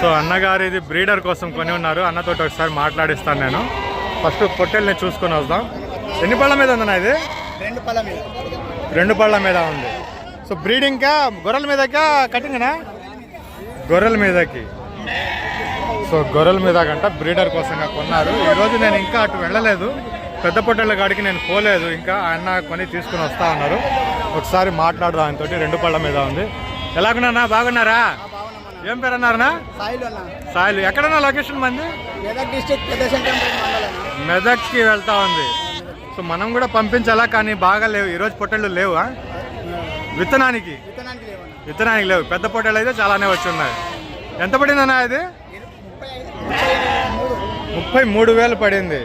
So అన్నగారిది breeder కోసం కొని ఉన్నారు. అన్నతోటి ఒకసారి మాట్లాడిస్తాను నేను. ఫస్ట్ పొట్టెల్ని చూసుకొని వద్దాం. ఎన్ని పళ్ళ మీద ఉందన్న ఇది? రెండు పళ్ళ మీద. రెండు పళ్ళ మీద ఉంది. సో బ్రీడింగ్కా గొర్రెల మీదకా కటింగ్నా? గొర్రెల మీదకి. సో గొర్రెల మీద కంట బ్రీడర్ కోసంగా కొన్నారు. ఈరోజు నేను ఇంకా అటు వెళ్ళలేదు. పెద్ద పొట్టెళ్ళ కాడికి నేను పోలేదు. ఇంకా ఆయన కొని తీసుకుని వస్తా ఉన్నారు ఒకసారి మాట్లాడదాం ఆయనతోటి. రెండు పళ్ళ మీద ఉంది. ఎలాగున్నా బాగున్నారా? ఏం పేరు అన్నారనా సాయిలు అన్న. సాయిలు. ఎక్కడన్నా లొకేషన్ మంది? మెదక్ డిస్టిక్ శంకరంపేట మండలం మెదక్కి వెళ్తా ఉంది. సో మనం కూడా పంపించాలా? కానీ బాగా లేవు. ఈరోజు పొట్టెళ్ళు లేవా? విత్తనానికి? విత్తనానికి లేవు పెద్ద పొట్టెళ్ళు అయితే చాలానే వచ్చి ఉన్నాయి. ఎంత పడిందన్నా ఇది? ముప్పై మూడు. వేలు పడింది.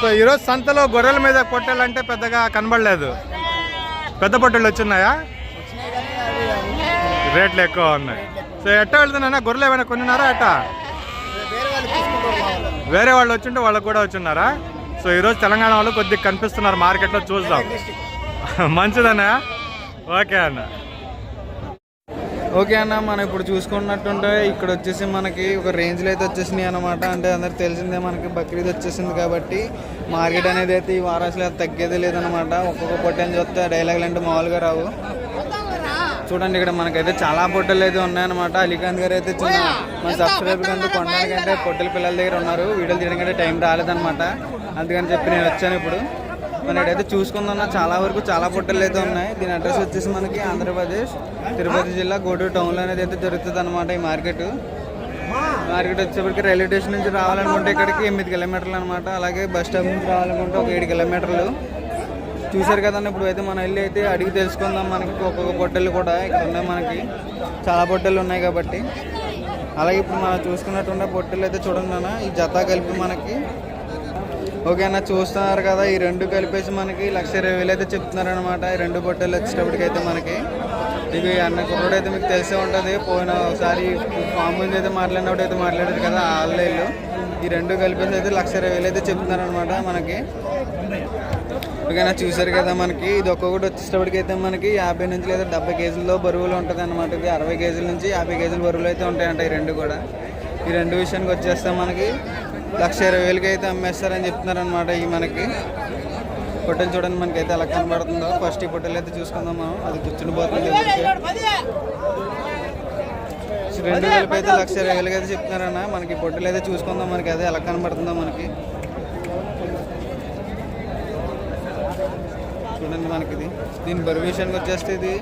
సో ఈరోజు సంతలో గొర్రెల మీద పొట్టెలు అంటే పెద్దగా కనబడలేదు. పెద్ద పొట్టెళ్ళు వచ్చినాయా అవి రేట్లు ఎక్కువ ఉన్నాయి. సో ఎట్టా వెళ్తున్నా గొర్రెలు ఏమైనా కొన్నారా ఎట్టా? వేరే వాళ్ళు తీసుకుంటారు వాళ్ళు. వచ్చింటే వాళ్ళకు కూడా వచ్చిన్నారా? సో ఈరోజు తెలంగాణ వాళ్ళు కొద్దిగా కనిపిస్తున్నారు మార్కెట్లో చూద్దాం. మంచిదన్నా? ఓకే అన్న. ఓకే అన్న మనం ఇప్పుడు చూసుకున్నట్టుంటే ఇక్కడ వచ్చేసి మనకి ఒక రేంజ్లో అయితే వచ్చేసినాయి అనమాట అంటే అందరికి తెలిసిందే మనకి బక్రీద్ వచ్చేసింది కాబట్టి మార్కెట్ అనేది అయితే ఈ వారాసులు అయితే తగ్గేది లేదనమాట ఒక్కొక్క పొట్టని చూస్తే డైలాగులు అంటే మామూలుగా రావు. చూడండి ఇక్కడ మనకైతే చాలా పొట్టలు అయితే ఉన్నాయన్నమాట. అలీఖాన్ గారు అయితే చిన్న మన సబ్స్క్రైబర్ అంతా కొనడానికి అంటే పొట్టల పిల్లల దగ్గర ఉన్నారు. వీడియోలు తీయడానికి టైం రాలేదన్నమాట. అందుకని చెప్పి నేను వచ్చాను ఇప్పుడు. మన ఇక్కడైతే చూసుకుందాం చాలా వరకు చాలా పొట్టలు అయితే ఉన్నాయి. దీని అడ్రస్ వచ్చేసి మనకి ఆంధ్రప్రదేశ్ తిరుపతి జిల్లా గూడూరు టౌన్లో అనేది అయితే జరుగుతుంది అనమాట ఈ మార్కెట్. మార్కెట్ వచ్చేప్పటికి రైల్వే స్టేషన్ నుంచి రావాలనుకుంటే ఇక్కడికి ఎనిమిది కిలోమీటర్లు అనమాట అలాగే బస్ స్టాప్ నుంచి రావాలనుకుంటే ఒక ఏడు కిలోమీటర్లు. చూసారు కదండి ఇప్పుడు అయితే మనం వెళ్ళి అయితే అడిగి తెలుసుకుందాం మనకి ఒక్కొక్క బొట్టెలు కూడా ఇక్కడ ఉన్నాయి మనకి. చాలా బొట్టెలు ఉన్నాయి కాబట్టి. అలాగే ఇప్పుడు మనం చూసుకున్నట్టుండే బొట్టెలు అయితే చూడండి అన్న ఈ జత కలిపి మనకి. ఓకే అన్న చూస్తున్నారు కదా ఈ రెండు కలిపేసి మనకి లక్ష ఇరవై వేలు అయితే చెప్తున్నారనమాట ఈ రెండు బొట్టెలు వచ్చేటప్పటికైతే మనకి. ఇవి అన్న కుర్రోడు అయితే మీకు తెలిసే ఉంటుంది. పోయిన ఒకసారి ఫామ్ గురించి అయితే మాట్లాడినప్పుడు అయితే మాట్లాడారు కదా ఆన్లైన్లో ఈ రెండు కలిపేసి అయితే లక్ష ఇరవై వేలు అయితే చెప్తున్నారనమాట మనకి. ఓకేనా చూసారు కదా మనకి ఇది ఒక్కొక్కటి వచ్చేటప్పటికి అయితే మనకి యాభై నుంచి లేదా డెబ్బై కేజీల్లో బరువులు ఉంటుంది అనమాట ఇది అరవై కేజీల నుంచి యాభై కేజీల బరువులు అయితే ఉంటాయంట ఈ రెండు కూడా. ఈ రెండు విషయానికి వచ్చేస్తే మనకి లక్ష ఇరవై వేలకి అయితే అమ్మేస్తారని చెప్తున్నారనమాట ఈ మనకి. పొట్టెలు చూడండి మనకైతే ఎలా కనబడుతుందో ఫస్ట్ ఈ పొట్టెలు అయితే చూసుకుందాం మనం. అది కూర్చుని పోతుంది రెండు వేలకి అయితే లక్ష ఇరవై వేలకి అయితే చెప్తున్నారన్న. మనకి పొట్టెలు అయితే చూసుకుందాం మనకి. అదే ఎలా కనబడుతుందో మనకి. చూడండి మనకి ఇది. దీని బరువు విషయానికి వచ్చేస్తే ఇది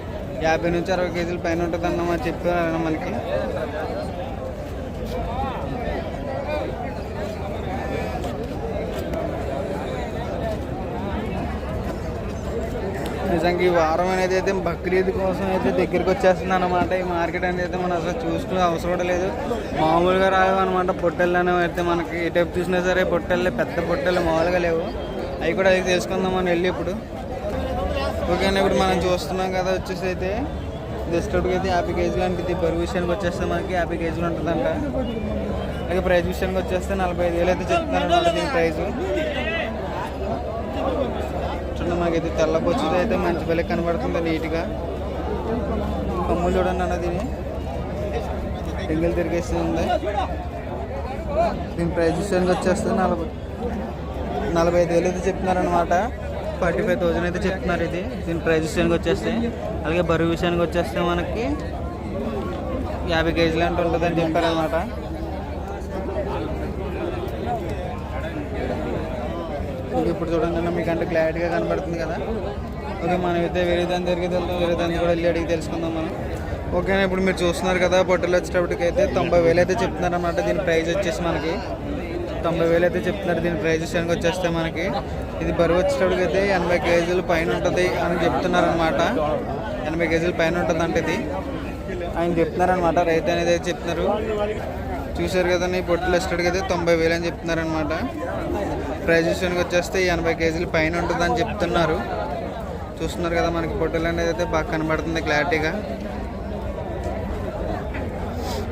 యాభై నుంచి అరవై కేజీల పైన ఉంటుంది అన్న చెప్పారన్న మనకి. నిజంగా ఈ వారం అనేది అయితే బక్రీద్ కోసం అయితే దగ్గరికి వచ్చేస్తుంది అనమాట ఈ మార్కెట్ అనేది అయితే మనం అసలు చూసుకునే అవసరం కూడా లేదు. మామూలుగా రావు అనమాట పొట్టెళ్ళు అనేవి అయితే మనకి ఏ టైప్ చూసినా సరే పొట్టెళ్ళు పెద్ద పొట్టెళ్ళు మామూలుగా లేవు. అవి కూడా అది తెలుసుకుందాం మనం వెళ్ళి ఇప్పుడు. ఓకేనా ఇప్పుడు మనం చూస్తున్నాం కదా వచ్చేసి అయితే. జస్ట్కి అయితే యాభై కేజీలు అంటే బరువు విషయానికి వచ్చేస్తే మనకి యాభై కేజీలు ఉంటుందంట. అలాగే ప్రైజ్ విషయానికి వచ్చేస్తే నలభై ఐదు వేలు అయితే చెప్తాను దీని ప్రైజు మనకైతే తెల్ల బొచ్చుది అయితే మంచి పిల్ల కనబడుతుంది నీట్గా. కొమ్ములు చూడండి అన్న దీని ఎంగిల్ తిరిగేస్తుంది దీని ప్రైస్ విషయానికి వచ్చేస్తే నలభై నలభై ఐదు వేలు అయితే చెప్తున్నారు అనమాట ఫార్టీ ఫైవ్ థౌజండ్ అయితే చెప్తున్నారు ఇది. దీని ప్రైస్ విషయానికి వచ్చేస్తే. అలాగే బరువు విషయానికి వచ్చేస్తే మనకి యాభై కేజీలు అంటే ఉంటుందని చెప్పారనమాట ఇప్పుడు చూడండి మీకు అంటే క్లారిటీగా కనబడుతుంది కదా. ఓకే మనం అయితే వేరే దాని దగ్గరికి వెళ్దాం వేరే దాన్ని కూడా వెళ్ళి అడిగి తెలుసుకుందాం మనం. ఓకేనా ఇప్పుడు మీరు చూస్తున్నారు కదా బొట్టలు వచ్చేటప్పటికి అయితే తొంభై వేలు అయితే చెప్తున్నారు అనమాట దీని ప్రైస్ వచ్చేసి మనకి తొంభై వేలు అయితే చెప్తున్నారు. దీని ప్రైస్ విషయానికి వచ్చేస్తే మనకి ఇది బరువు వచ్చేటప్పటికి అయితే ఎనభై కేజీలు పైన ఉంటుంది అని చెప్తున్నారనమాట ఎనభై కేజీలు పైన ఉంటుంది అంటే ఇది. ఆయన చెప్తున్నారనమాట రైతు అనేది చెప్తున్నారు. చూశారు కదా బొట్టలు పొట్టులు వచ్చేటప్పటికి అయితే తొంభై వేలు అని చెప్తున్నారు ప్రైజ్ విషయానికి వచ్చేస్తే ఎనభై కేజీల పైన ఉంటుందని చెప్తున్నారు. చూస్తున్నారు కదా మనకి ఫోటోలు అనేది అయితే బాగా కనబడుతుంది క్లారిటీగా.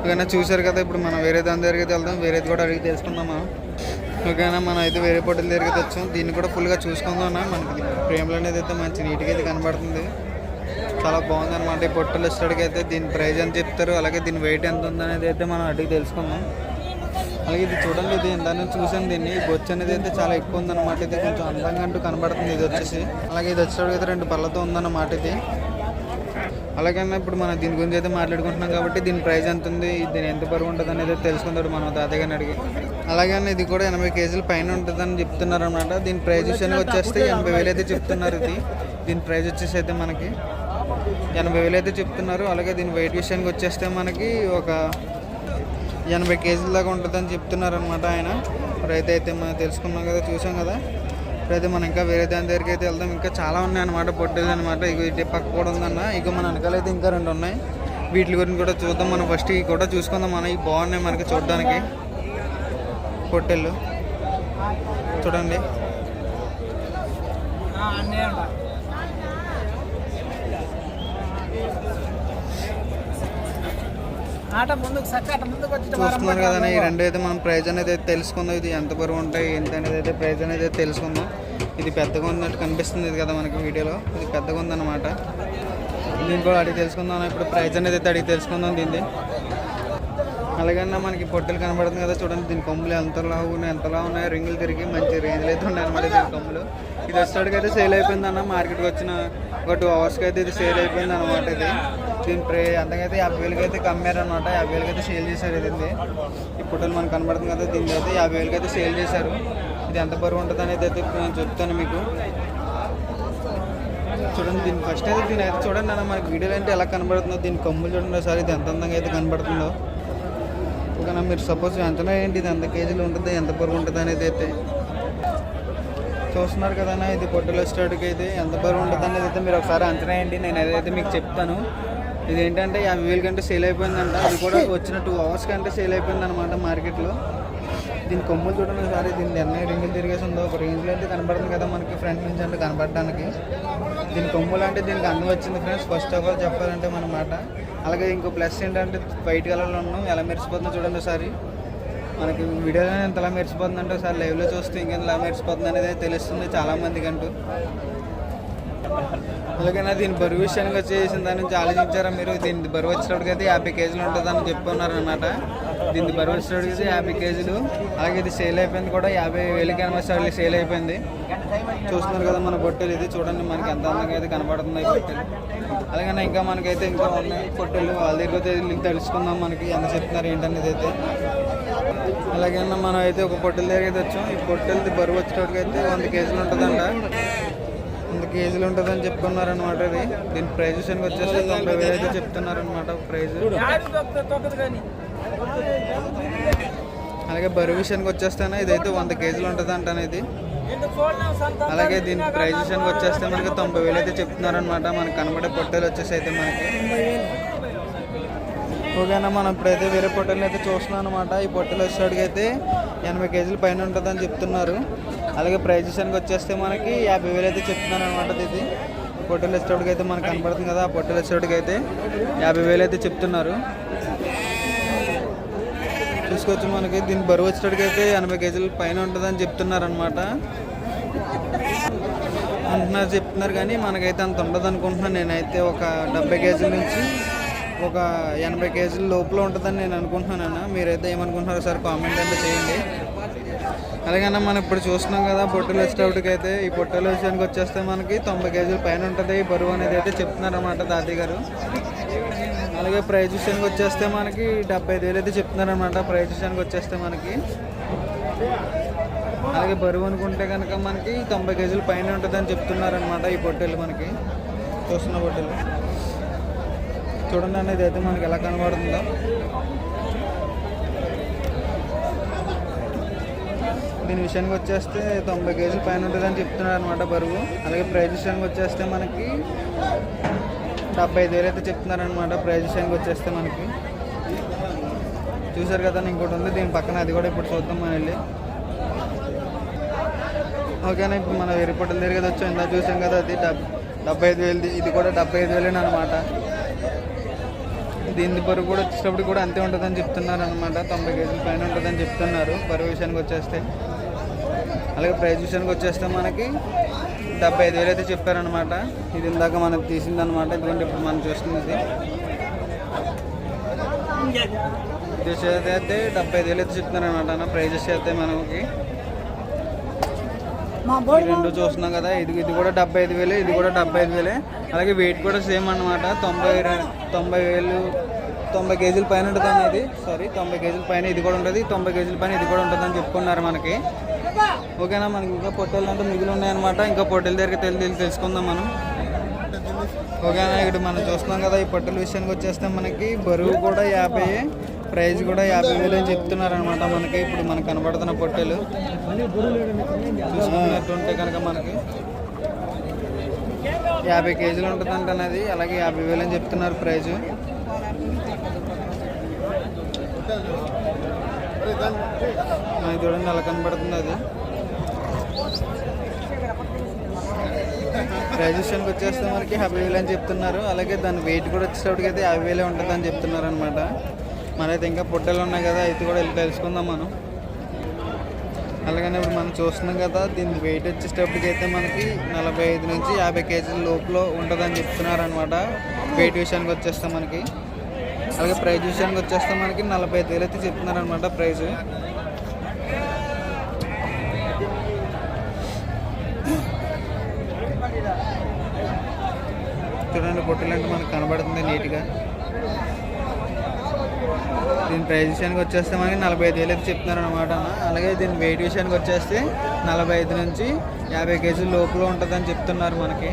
ఓకేనా చూశారు కదా ఇప్పుడు మనం వేరే దాని దగ్గరికి వెళ్దాం. వేరేది కూడా అడిగి తెలుసుకుందాం మనం ఓకేనా మనం అయితే వేరే పొట్టల దగ్గరికి వచ్చాం. దీన్ని కూడా ఫుల్గా చూసుకుందాం అన్న. మనకి ఫ్రేమ్లు అనేది అయితే మంచి నీట్గా అయితే కనబడుతుంది. చాలా బాగుంది అనమాట ఈ పొట్టలు ఇస్తాడికి అయితే. దీని ప్రైజ్ ఎంత చెప్తారు? అలాగే దీని వెయిట్ ఎంత ఉందనేది అయితే మనం అడిగి తెలుసుకుందాం. అలాగే ఇది చూడండి ఇది ఇందాక నుంచి చూసాను దీన్ని. బొచ్చు అనేది అయితే చాలా ఎక్కువ ఉందన్నమాట. ఇది కొంచెం అందంగా అంటూ కనబడుతుంది ఇది వచ్చేసి. అలాగే ఇది వచ్చేటప్పుడు రెండు పళ్ళతో ఉందన్నమాట ఇది. అలాగే ఇప్పుడు మనం దీని గురించి అయితే మాట్లాడుకుంటున్నాం కాబట్టి దీని ప్రైస్ ఎంత ఉంది దీని ఎంత బరువు ఉంటుంది అనేది తెలుసుకుంటాడు మనం తాతయ్య అడిగి. అలాగే ఇది కూడా ఎనభై కేజీల పైన ఉంటుందని చెప్తున్నారు అనమాట దీని ప్రైస్ విషయానికి వచ్చేస్తే ఎనభై వేలు అయితే చెప్తున్నారు ఇది. దీని ప్రైస్ వచ్చేసి అయితే మనకి ఎనభై వేలు అయితే చెప్తున్నారు. అలాగే దీని వెయిట్ విషయానికి వచ్చేస్తే మనకి ఒక ఎనభై కేజీల దాకా ఉంటుందని చెప్తున్నారు అనమాట ఆయన. ఇప్పుడైతే అయితే మనం తెలుసుకున్నాం కదా చూసాం కదా. ఇప్పుడైతే మనం ఇంకా వేరే దాని దగ్గరికి అయితే వెళ్దాం. ఇంకా చాలా ఉన్నాయి అనమాట అనమాట ఇక ఇటు పక్క కూడా ఉందన్న. ఇక మన వెనకాలైతే ఇంకా రెండు ఉన్నాయి. వీటి గురించి కూడా చూద్దాం. మనం ఫస్ట్ ఇవి కూడా చూసుకుందాం మనం ఇవి బాగున్నాయి మనకి చూడడానికి. పొట్టెళ్ళు చూడండి. ఆట ముందుకు సక్క ఆట ముందుకు వచ్చి చూస్తున్నారు కదా ఈ రెండు అయితే మనం ప్రైజ్ అనేది అయితే తెలుసుకుందాం. ఇది ఎంత బరువు ఉంటాయి ఏంటి అనేది అయితే ప్రైజ్ అనేది అయితే తెలుసుకుందాం. ఇది పెద్దగా ఉన్నట్టు కనిపిస్తుంది ఇది కదా మనకి వీడియోలో. ఇది పెద్దగా ఉందన్నమాట. దీన్ని కూడా అడిగి తెలుసుకుందాం. ఇప్పుడు ప్రైజ్ అనేది అయితే అడిగి తెలుసుకుందాం దీన్ని. అలాగన్నా మనకి పొట్టెలు కనబడుతుంది కదా చూడండి. దీని కొమ్ములు ఎంత లావు ఉన్నాయి ఎంత లావు ఉన్నాయి. రింగులు తిరిగి మంచి రేంజ్లు అయితే ఉన్నాయి అనమాట దీని కొమ్ములు. ఇది వచ్చేటికి అయితే సేల్ అయిపోయింది అన్న మార్కెట్కి వచ్చిన ఒక టూ అవర్స్కి అయితే ఇది సేల్ అయిపోయింది అనమాట ఇది. దీని ప్రే అంతకైతే యాభై వేలకి అయితే కమ్మారు అనమాట యాభై వేలకి అయితే సేల్ చేశారు ఇది ఈ ఫోటోలు మనకు కనబడుతుంది కదా దీనికి అయితే యాభై వేలకి అయితే సేల్ చేశారు. ఇది ఎంత బరువు ఉంటుంది అనేది అయితే నేను చెప్తాను మీకు. చూడండి దీని ఫస్ట్ అయితే దీని అయితే చూడండి అన్న మనకి వీడియోలు అంటే ఎలా కనబడుతుందో దీని కొమ్ములు చూడండి సార్ ఇది ఎంత అందంగా అయితే కనబడుతుందో. ఇంకా మీరు సపోజ్ అంచనా ఏంటి ఇది ఎంత కేజీలు ఉంటుంది ఎంత బరువు ఉంటుంది అనేది అయితే. చూస్తున్నారు కదా ఇది పొట్టలో స్టార్ట్కి అయితే ఎంత బరువు ఉంటుంది అనేది అయితే మీరు ఒకసారి అంచనా ఏంటి నేను అదైతే మీకు చెప్తాను. ఇది ఏంటంటే యాభై వేల కంటే సేల్ అయిపోయిందంట. అది కూడా వచ్చిన టూ అవర్స్ కంటే సేల్ అయిపోయింది అనమాట మార్కెట్లో దీని కొమ్ములు చూడండి ఒకసారి. దీని ఎన్ని రింగులు తిరిగేసి ఉందో. ఒక రేంజ్లో అయితే కనబడుతుంది కదా మనకి ఫ్రంట్ నుంచి అంటే కనబడడానికి. దీని కొమ్ములు అంటే దీనికి అందం వచ్చింది ఫ్రెండ్స్ ఫస్ట్ ఆఫ్ ఆల్ చెప్పాలంటే మన మాట. అలాగే ఇంకో ప్లస్ ఏంటంటే వైట్ కలర్లో ఉన్నాం. ఎలా మెరిసిపోతుందో చూడండి ఒకసారి. మనకి వీడియోలో ఎంత ఎలా మెరిసిపోతుంది అంటే ఒకసారి లైవ్లో చూస్తే ఇంకెంత ఎలా మెరిసిపోతుంది అనేది తెలుస్తుంది చాలా మందికి అంటూ అలాగే దీని బరువు విషయానికి వచ్చేసిన దాని నుంచి ఆలోచించారా మీరు? దీని బరువు వచ్చేటప్పటికి అయితే యాభై కేజీలు ఉంటుందని చెప్పుకున్నారు అనమాట దీని బరువు వచ్చేటప్పటికి అయితే యాభై కేజీలు. అలాగే ఇది సేల్ అయిపోయింది కూడా యాభై వేలకి ఎనభై సార్లు సేల్ అయిపోయింది. చూస్తున్నారు కదా మన పొట్టెలు ఇది. చూడండి మనకి ఎంత అందంగా అయితే కనబడుతుంది ఈ పొట్టెలు. అలాగే ఇంకా మనకైతే ఇంకా ఉన్నాయి పొట్టెలు. వాళ్ళ దగ్గర అయితే తెలుసుకుందాం మనకి ఎంత చెప్తున్నారు ఏంటనేది అయితే. అలాగే మనం అయితే ఒక పొట్టెల దగ్గర అయితే వచ్చాం. ఈ పొట్టెలది బరువు వచ్చేటప్పటికి అయితే వంద కేజీలు ఉంటుందంట. కేజీలు ఉంటుందని చెప్పుకున్నారనమాట ఇది. దీని ప్రైజ్ విషయానికి వచ్చేసి తొంభై వేలు అయితే చెప్తున్నారనమాట ప్రైజ్. అలాగే బరువు విషయానికి వచ్చేస్తేనే ఇదైతే వంద కేజీలు ఉంటుంది అంటాను ఇది. అలాగే దీని ప్రైజ్ విషయానికి వచ్చేస్తే మనకి తొంభై వేలు అయితే చెప్తున్నారనమాట మనకి కనబడే పొట్టలు వచ్చేసి అయితే మనకి. ఓకేనా మనం ఇప్పుడైతే వేరే పొట్టెలు అయితే చూస్తున్నాం అనమాట ఈ పొట్టలు వచ్చేటికి అయితే ఎనభై కేజీల పైన ఉంటుందని చెప్తున్నారు. అలాగే ప్రైజ్ వచ్చేస్తే మనకి యాభై వేలు అయితే చెప్తున్నాను అనమాట ఇది పొట్టెలు వచ్చేటికి అయితే మనకు కనపడుతుంది కదా ఆ పొట్టెలు వచ్చేటికి అయితే యాభై వేలు అయితే చెప్తున్నారు. చూసుకోవచ్చు మనకి దీని బరువు వచ్చేటికి అయితే ఎనభై కేజీల పైన ఉంటుందని చెప్తున్నారు అనమాట అంటున్నారు చెప్తున్నారు కానీ మనకైతే అంత ఉండదు అనుకుంటున్నాను. నేనైతే ఒక డెబ్బై కేజీల నుంచి ఒక ఎనభై కేజీల లోపల ఉంటుందని నేను అనుకుంటున్నాను మీరైతే ఏమనుకుంటున్నారో సార్ కామెంట్ అంటే చేయండి. అలాగైనా మనం ఇప్పుడు చూస్తున్నాం కదా పొట్టెలు వచ్చేటప్పటికి అయితే ఈ పొట్టెల విషయానికి వచ్చేస్తే మనకి తొంభై కేజీల పైన ఉంటుంది. ఈ బరువు అనేది అయితే చెప్తున్నారు అనమాట తాతయ్య గారు. అలాగే ప్రైజ్ విషయానికి వచ్చేస్తే మనకి డెబ్బై ఐదు వేలు అయితే చెప్తున్నారు అనమాట ప్రైజ్ విషయానికి వచ్చేస్తే మనకి. అలాగే బరువు అనుకుంటే కనుక మనకి తొంభై కేజీల పైన ఉంటుందని చెప్తున్నారు అనమాట ఈ పొట్టెలు మనకి. చూస్తున్న పొట్టెలు. చూడండి అనేది అయితే మనకి ఎలా కనబడుతుందో. దీని విషయానికి వచ్చేస్తే తొంభై కేజీల పైన ఉంటుందని చెప్తున్నారు అనమాట బరువు. అలాగే ప్రైజ్ విషయానికి వచ్చేస్తే మనకి డెబ్బై ఐదు వేలు అయితే చెప్తున్నారనమాట ప్రైజ్ విషయానికి వచ్చేస్తే మనకి. చూసారు కదా ఇంకోటి ఉంది. దీని పక్కన అది కూడా ఇప్పుడు చూద్దాం మనం వెళ్ళి ఓకేనా ఇప్పుడు మన ఎరిపొట్టల దగ్గర వచ్చాం. ఇందా చూసాం కదా అది డెబ్బై ఐదు వేలు ఇది కూడా డెబ్బై ఐదు వేలు అనమాట దీని బరువు కూడా వచ్చేటప్పుడు కూడా అంతే ఉంటుందని చెప్తున్నారు అనమాట తొంభై కేజీల పైన ఉంటుందని చెప్తున్నారు బరువు విషయానికి వచ్చేస్తే. అలాగే ప్రైస్ విషయానికి వచ్చేస్తే మనకి డెబ్బై ఐదు వేలు అయితే చెప్పారనమాట ఇది ఇందాక మనకు తీసిందనమాట ఎందుకంటే ఇప్పుడు మనం చూస్తుంది ఇది. అయితే డెబ్బై ఐదు వేలు అయితే చెప్తున్నారనమాట అన్న. ప్రైజెస్ అయితే మనకి రెండు చూస్తున్నాం కదా. ఇది ఇది కూడా డెబ్బై ఐదు వేలు ఇది కూడా డెబ్బై ఐదు వేలే. అలాగే వెయిట్ కూడా సేమ్ అన్నమాట. తొంభై తొంభై వేలు తొంభై కేజీల పైన ఉంటుంది అనేది సారీ తొంభై కేజీల పైన ఇది కూడా ఉంటుంది. తొంభై కేజీల పైన ఇది కూడా ఉంటుంది అని చెప్పుకున్నారు మనకి. ఓకేనా మనకి ఇంకా పొట్టెలు అంటే మిగిలి ఉన్నాయన్నమాట. ఇంకా పొట్టెల దగ్గరికి తెలి తెలి- తెలుసుకుందాం మనం. ఓకేనా ఇక్కడ మనం చూస్తున్నాం కదా ఈ పొట్టెల విషయానికి వచ్చేస్తే మనకి బరువు కూడా యాభై ప్రైస్ కూడా యాభై వేలు అని చెప్తున్నారు అనమాట మనకి. ఇప్పుడు మనకు కనబడుతున్న పొట్టెలు చూసుకున్నట్టుంటే కనుక మనకి యాభై కేజీలు ఉంటుందంట అనేది అలాగే యాభై వేలు అని చెప్తున్నారు ప్రైజు. మనకి చూడండి అలా కనబడుతుంది అది. ప్రైజ్ విషయానికి వచ్చేస్తే మనకి యాభై వేలు అని చెప్తున్నారు. అలాగే దాని వెయిట్ కూడా వచ్చేటప్పటికి అయితే యాభై వేలే ఉంటుంది అని చెప్తున్నారు అనమాట మనైతే ఇంకా పుట్టలు ఉన్నాయి కదా అయితే కూడా వెళ్ళి తెలుసుకుందాం మనం. అలాగనే ఇప్పుడు మనం చూస్తున్నాం కదా దీని వెయిట్ వచ్చేటప్పటికి అయితే మనకి నలభై ఐదు నుంచి యాభై కేజీల లోపల ఉంటుందని చెప్తున్నారు అనమాట వెయిట్ విషయానికి వచ్చేస్తే మనకి. అలాగే ప్రైజ్ విషయానికి వచ్చేస్తే మనకి నలభై ఐదు వేలు అయితే చెప్తున్నారు అనమాట ప్రైజ్ చూడండి పొట్టెలు అంటే మనకు కనబడుతుంది నీట్గా. దీని ప్రైజ్ విషయానికి వచ్చేస్తే మనకి నలభై ఐదు వేలు అయితే చెప్తున్నారు అనమాట అలాగే దీని వెయిట్ విషయానికి వచ్చేస్తే నలభై ఐదు నుంచి యాభై కేజీల లోపల ఉంటుందని చెప్తున్నారు మనకి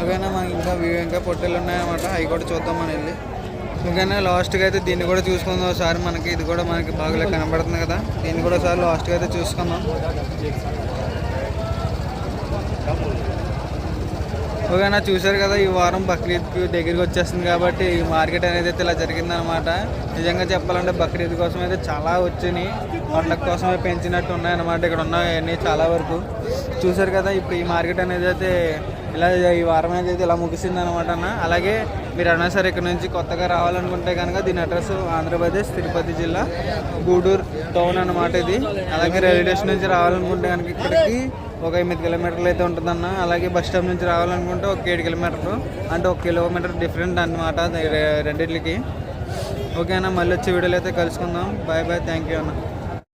ఓకేనా మనకి ఇంకా వ్యూ ఇంకా పొట్టెలు ఉన్నాయన్నమాట. అవి కూడా చూద్దాం మనం వెళ్ళి ఓకేనా లాస్ట్గా అయితే దీన్ని కూడా చూసుకుందాం ఒకసారి మనకి. ఇది కూడా మనకి బాగా కనబడుతుంది కదా. దీన్ని కూడా ఒకసారి లాస్ట్గా అయితే చూసుకుందాం. ఓకేనా చూశారు కదా ఈ వారం బక్రీద్కి దగ్గరికి వచ్చేస్తుంది కాబట్టి ఈ మార్కెట్ అనేది అయితే ఇలా జరిగిందనమాట నిజంగా చెప్పాలంటే బక్రీద్ కోసం అయితే చాలా వచ్చినాయి. పండ్ల కోసమే పెంచినట్టు ఉన్నాయన్నమాట. ఇక్కడ ఉన్నాయన్నీ చాలా వరకు. చూశారు కదా ఇప్పుడు ఈ మార్కెట్ అనేది అయితే ఇలా ఈ వారం అనేది అయితే ఇలా ముగిసింది అనమాట అన్న. అలాగే మీరు అన్నా సరే ఇక్కడ నుంచి కొత్తగా రావాలనుకుంటే కనుక దీని అడ్రస్ ఆంధ్రప్రదేశ్ తిరుపతి జిల్లా గూడూరు టౌన్ అన్నమాట ఇది. అలాగే రైల్వే స్టేషన్ నుంచి రావాలనుకుంటే కనుక ఇక్కడికి ఒక ఎనిమిది కిలోమీటర్లు అయితే ఉంటుందన్న. అలాగే బస్ స్టాప్ నుంచి రావాలనుకుంటే ఒక ఏడు కిలోమీటర్లు. అంటే ఒక కిలోమీటర్ డిఫరెంట్ అన్నమాట రెండింటికి ఓకే అన్న మళ్ళీ వచ్చే వీడియోలో అయితే కలుసుకుందాం. బాయ్ బాయ్ థ్యాంక్ యూ అన్న.